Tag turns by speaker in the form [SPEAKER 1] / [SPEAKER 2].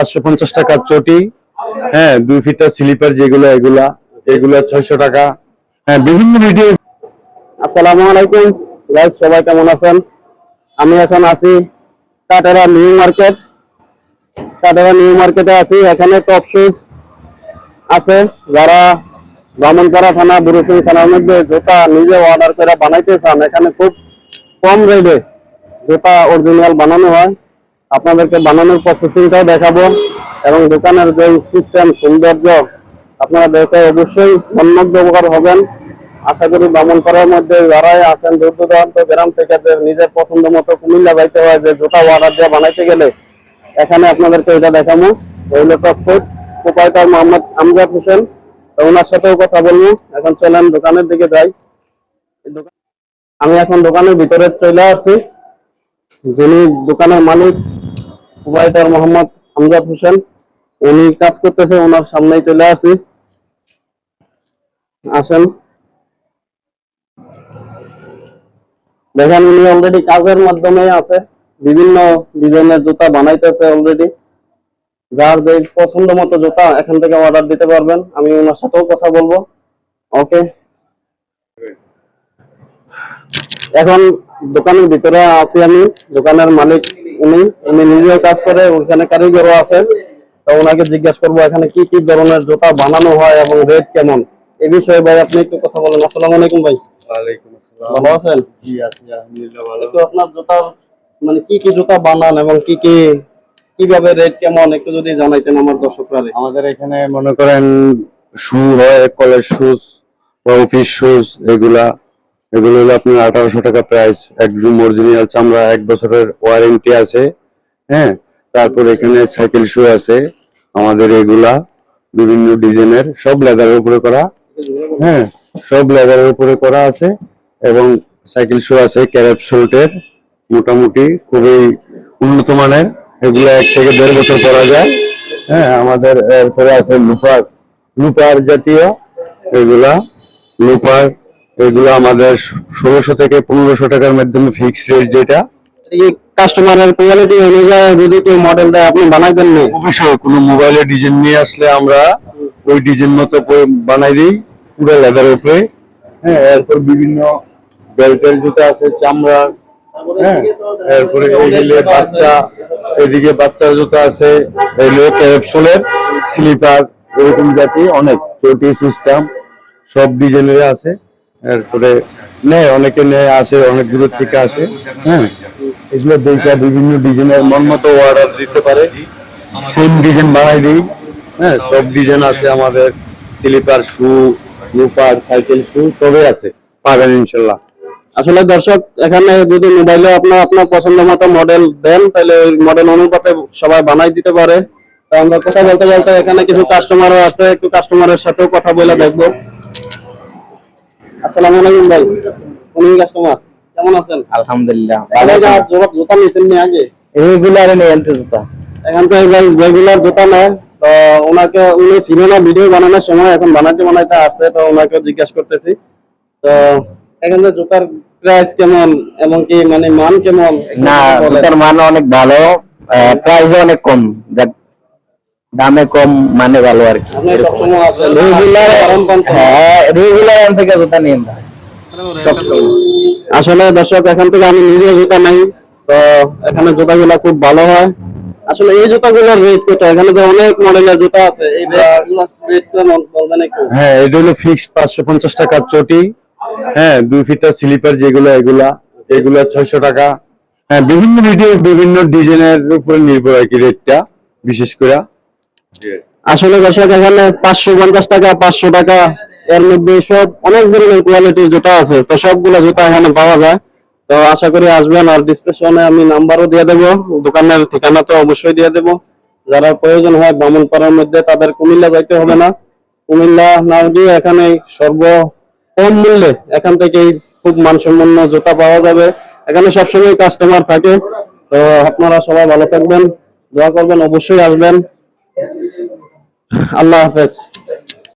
[SPEAKER 1] পাঁচশো পঞ্চাশ টাকা চটি হ্যাঁ দুই ফিটার স্লিপার যেগুলো, এগুলা এগুলা ছয়শো টাকা। হ্যাঁ বিভিন্ন ভিডিও
[SPEAKER 2] আসসালামু আলাইকুম। গাইস সবাই কেমন আছেন? আমি এখন আছি Katara new market. Katara new মার্কেটে আছি। এখানে টপ শুজ আছে। যারা ব্রাহ্মণপাড়া থানা বুরুসিং থানার মধ্যে জুতা নিজে অর্ডার করে বানাইতে চান, এখানে খুব কম রেটে জুতা অরিজিনাল বানানো হয়। আপনাদেরকে বানানোর প্রসেসিংটাও দেখাবো এবং দোকানের যে সিস্টেম সৌন্দর্য, আপনারা দেখে অবশ্যই মনমুগ্ধ উপকার হবেন। আশা করি বামনপাড়ার মধ্যে যারাই আছেন, দূর দূরান্ত গ্রাম থেকে যে নিজের পছন্দ মতো কুমিল্লা যাইতে হয়, যে জুতা অর্ডার দিয়ে বানাইতে গেলে, এখানে আপনাদেরকে এটা দেখাবো। Royal food proprietor Mohammad Amjad Hossain. ওনার সাথেও কথা বলব। এখন চলেন দোকানের দিকে যাই। আমি এখন দোকানের ভিতরে চলে আসি যিনি দোকানের মালিক প্রোপাইটার মোহাম্মদ আমজাদ হোসেন, উনি কাজ করতেছে, ওনার সামনেই চলে আসছি আসেন। দেখেন, উনি অলরেডি কাজের মাধ্যমে আছে। বিভিন্ন ডিজাইনের জুতা বানাইতেছে অলরেডি যার যে পছন্দ মতো জুতা, এখান থেকে অর্ডার দিতে পারবেন। আমি ওনার সাথেও কথা বলব। ওকে। এখন দোকানের ভিতরে আছি আমি। দোকানের মালিক উনি উনি নিজেও কাজ করে ওখানে কারিগরও আছে। তো ওনাকে জিজ্ঞেস করব এখানে কি কি ধরনের জুতা বানানো হয় এবং রেট কেমন? এই বিষয়ে ভাই আপনি একটু কথা বলেন। আসসালামু আলাইকুম ভাই। ভালো আছেন?
[SPEAKER 1] জি আছি আলহামদুলিল্লাহ ভালো।
[SPEAKER 2] একটু আপনার জুতার মানে কি কি জুতা বানান এবং কি কি কীভাবে রেট কেমন একটু যদি জানাইতেন আমার দর্শকরা।
[SPEAKER 1] আমাদের এখানে মনে করেন শু হয় কলেজ শুজ বা অফিস শুজ এগুলা এগুলো হলো আপনার আঠারোশো টাকা প্রাইস একদম অরিজিনাল চামড়া, এক বছরের ওয়ারেন্টি আছে হ্যাঁ? তারপর এখানে সাইকেল শু আছে, আমাদের এগুলা বিভিন্ন ডিজাইনের সব লেদারের উপরে করা হ্যাঁ? সব লেদারের উপরে করা আছে, এবং সাইকেল শু আছে ক্যারেপ সোল্টের, মোটামুটি খুবই উন্নত মানের, এগুলো এক থেকে দেড় বছর করা যায় হ্যাঁ? আমাদের এরপরে আছে লুপার লুপার জাতীয় এগুলা, লুপার এগুলো আমাদের ষোলোশো থেকে পনেরোশো টাকার মাধ্যমে ফিক্সড রেট যেটা
[SPEAKER 2] কাস্টমারের কোয়ালিটি অনুযায়ী যদি কেউ আপনি নি?
[SPEAKER 1] কোনো মোবাইলে ডিজাইন নিয়ে আসলে আমরা ওই ডিজাইন মতো বানাই দিই, পুরো হ্যাঁ এরপর বিভিন্ন জুতা আছে চামড়ার হ্যাঁ এরপরে বাচ্চা, এদিকে বাচ্চার জুতা আছে স্লিপার এরকম জাতি অনেক, চটি সিস্টেম সব ডিজাইনের আছে। এরপরে নেয়, অনেকে নেয়, আসে, অনেক দূরের থেকে আসে হ্যাঁ? এগুলো দেখে বিভিন্ন ডিজাইনের, মন মতো অর্ডার দিতে পারে। সেম ডিজাইন বানাই দিই হ্যাঁ? সব ডিজাইন আছে আমাদের স্লিপার শু লুপার সাইকেল শু সবই আছে। পাবেন ইনশাল্লাহ।
[SPEAKER 2] আসলে দর্শক, এখানে যদি মোবাইলে আপনার আপনার পছন্দ মতো মডেল দেন, তাহলে ওই মডেল অনুপাতে সবাই বানাই দিতে পারে। তো আমরা কথা বলতে বলতে এখানে কিছু কাস্টমারও আছে, একটু কাস্টমারের সাথেও কথা বলে দেখব। আসসালামু আলাইকুম ভাই। উনি কাস্টমার কেমন আছেন?
[SPEAKER 3] আলহামদুলিল্লাহ।
[SPEAKER 2] যা জোড়া জুতা নিয়েছেন নি আগে?
[SPEAKER 3] রেগুলার নিয়ে আনতে জুতা।
[SPEAKER 2] এখান থেকে রেগুলার জুতা নেয় তো ওনাকে উনি ছিল না ভিডিও বানানোর সময় এখন বানাইতে বানাইতে আসছে তো ওনাকে জিজ্ঞাসা করতেছি। তো এখানে জুতার প্রাইস কেমন এবং কি মানে মান কেমন
[SPEAKER 3] না জুতার মান অনেক ভালো। প্রাইস অনেক কম। দেখ, দামে কম মানে ভালো আর কি। রেগুলার? হ্যাঁ রেগুলার থেকে জুতা নিয়ে
[SPEAKER 2] আসলে দর্শক এখান থেকে আমি নিজে জুতা নাই তো এখানে জুতাগুলো খুব ভালো হয়। আসলে এই জুতাগুলোর রেট কত? এখানে তো অনেক মডেলের জুতা আছে। এই রেট কেমন বলবেন একটু।
[SPEAKER 1] হ্যাঁ এটা হলো ফিক্সড পাঁচশো পঞ্চাশ টাকা চটি। হ্যাঁ দুই ফিটার স্লিপার যেগুলো এগুলা। এগুলা ছয়শো টাকা। হ্যাঁ বিভিন্ন ভিডিও বিভিন্ন ডিজাইনের উপরে নির্ভর আর কি রেটটা বিশেষ করে।
[SPEAKER 2] আসলে দর্শক, এখানে পাঁচশো পঞ্চাশ টাকা, পাঁচশো টাকা এর মধ্যে সব অনেক ধরনের কোয়ালিটির জুতা আছে। তো সবগুলো জুতা এখানে পাওয়া যায়। তো আশা করি আসবেন আর ডিসক্রিপশনে আমি নাম্বারও দিয়ে দেবো। দোকানের ঠিকানা তো অবশ্যই দিয়ে দেবো। যারা প্রয়োজন হয় বামনপাড়ার মধ্যে তাদের কুমিল্লা যাইতে হবে না। কুমিল্লা না গিয়ে এখানে সর্ব কম মূল্যে এখান থেকেই খুব মানসম্পন্ন জুতা পাওয়া যাবে। এখানে সবসময় কাস্টমার থাকে। তো আপনারা সবাই ভালো থাকবেন। দোয়া করবেন, অবশ্যই আসবেন। আল্লাহ হাফেজ